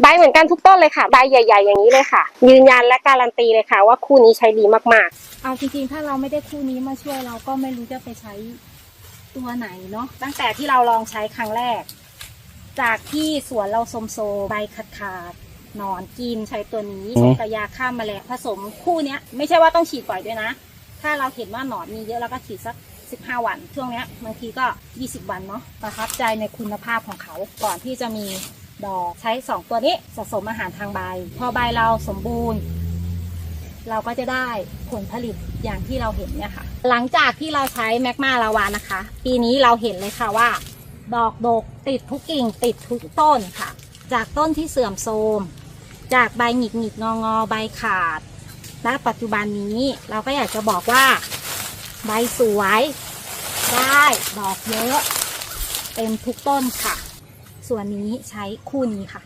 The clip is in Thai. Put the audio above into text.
ใบเหมือนกันทุกต้นเลยค่ะ ใบใหญ่ ๆ อย่างนี้เลยค่ะ ยืนยันและการันตีเลยค่ะ ว่าคู่นี้ใช้ดีมากเอาจริงๆ ถ้าเราไม่ได้คู่นี้มาช่วยเราก็ไม่รู้จะไปใช้ตัวไหนเนาะ ตั้งแต่ที่เราลองใช้ครั้งแรก จากที่สวนเราโสมโซใบขาดขาดๆหนอนกินใช้ตัวนี้อืผมสมกับยาฆ่าแมลงผสมคู่เนี้ย ไม่ใช่ว่าต้องฉีดบ่อยด้วยนะ ถ้าเราเห็นว่าหนอนมีเยอะเราก็ฉีดสัก15วัน ช่วงเนี้ยบางทีก็20วันเนาะประทับใจในคุณภาพของเขาก่อนที่จะมี ดอก ใช้ 2 ตัวนี้สะสมอาหารทางใบ พอใบเราสมบูรณ์ เราก็จะได้ผลผลิตอย่างที่เราเห็นเนี่ยค่ะ หลังจากที่เราใช้แมกมาลาวานะคะ ปีนี้เราเห็นเลยค่ะว่า ดอกดกติดทุกกิ่งติดทุกต้นค่ะ จากต้นที่เสื่อมโทรมจากใบหงิกหงิกงองอใบขาดและปัจจุบันนี้เราก็อยากจะบอกว่า ใบสวย ได้ ดอกเยอะ เต็มทุกต้นค่ะ ส่วนนี้ใช้คู่นี้ค่ะ